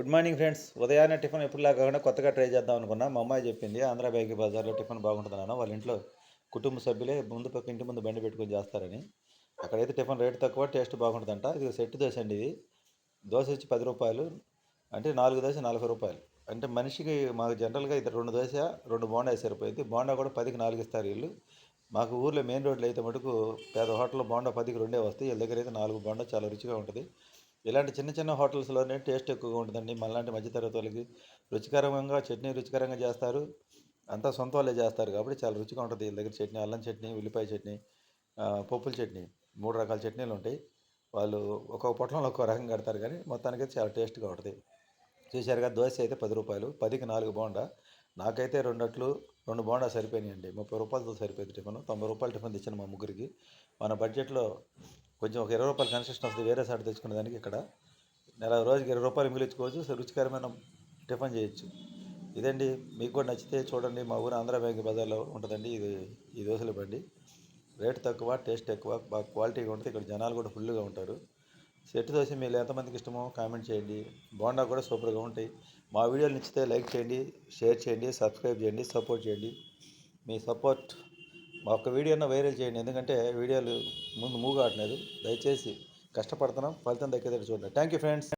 Good morning friends. ఉదయాన్నే tiffin ఎప్పుడులా కాకుండా కొత్తగా ట్రై చేద్దాం అనుకున్నా. మా అమ్మాయి చెప్పింది ఆంధ్ర బేకరీ బజార్లో టిఫిన్ బాగుంటుందన్నాను వాళ్ళ ఇంట్లో కుటుంబ సభ్యులే ముందు పక్క ఇంటి ముందు బండి పెట్టుకొని చేస్తారని. అక్కడైతే టిఫిన్ రేట్ తక్కువ టేస్ట్ బాగుంటుందంట. ఇది సెట్ దోశ అండి ఇది. దోశ వచ్చి పది రూపాయలు. అంటే నాలుగు దోశ నలభై రూపాయలు. అంటే మనిషికి మాకు జనరల్గా ఇది రెండు దోశ రెండు బోండా సరిపోయింది. బోండా కూడా పదికి నాలుగు ఇస్తారు వీళ్ళు. మాకు ఊర్లో మెయిన్ రోడ్లో అయితే మటుకు పేద హోటల్లో బోండా పదికి రెండే వస్తాయి. వీళ్ళ దగ్గర అయితే నాలుగు బోండా చాలా రుచిగా ఉంటుంది. ఇలాంటి చిన్న చిన్న హోటల్స్లోనే టేస్ట్ ఎక్కువగా ఉంటుందండి. మళ్ళాంటి మధ్యతరగతి వాళ్ళకి రుచికరంగా చట్నీ రుచికరంగా చేస్తారు. అంతా సొంత వాళ్ళే చేస్తారు కాబట్టి చాలా రుచిగా ఉంటుంది. వీళ్ళ దగ్గర చట్నీ అల్లం చట్నీ ఉల్లిపాయ చట్నీ పప్పుల చట్నీ మూడు రకాల చట్నీలు ఉంటాయి. వాళ్ళు ఒక్కొక్క పొట్లంలో ఒక్కో రకం కడతారు కానీ మొత్తానికి అయితే చాలా టేస్ట్గా ఉంటుంది. చూశారుగా దోశ అయితే పది రూపాయలు పదికి నాలుగు బోండా. నాకైతే రెండట్లు రెండు బోండా సరిపోయినాయండి. ముప్పై రూపాయలతో సరిపోయింది టిఫిన్. తొంభై రూపాయల టిఫిన్ తెచ్చాను మా ముగ్గురికి. మన బడ్జెట్లో కొంచెం ఒక ఇరవై రూపాయలు కన్సెషన్ వస్తుంది వేరే సార్ తెచ్చుకునే దానికి ఇక్కడ. నెల రోజుకి ఇరవై రూపాయలు మిగిలించుకోవచ్చు రుచికరమైన టిఫిన్ చేయొచ్చు. ఇదండి మీకు కూడా నచ్చితే చూడండి మా ఊరు ఆంధ్ర బ్యాంక్ బజార్లో ఉంటుందండి ఇది ఈ దోశల బండి. రేట్ తక్కువ టేస్ట్ ఎక్కువ బాగా క్వాలిటీగా ఉంటుంది ఇక్కడ జనాలు కూడా ఫుల్గా ఉంటారు. సెట్ దోశ మీరు ఎంతమందికి ఇష్టమో కామెంట్ చేయండి. బోండా కూడా సూపర్గా ఉంటాయి. మా వీడియోలు నచ్చితే లైక్ చేయండి షేర్ చేయండి సబ్స్క్రైబ్ చేయండి సపోర్ట్ చేయండి. మీ సపోర్ట్ మా ఒక్క వీడియోన వైరల్ చేయండి. ఎందుకంటే వీడియోలు ముందు మూవ్ కావట్లేదు దయచేసి కష్టపడుతున్నాం. ఫలితం దక్కేటట్టు చూడండి. Thank you friends.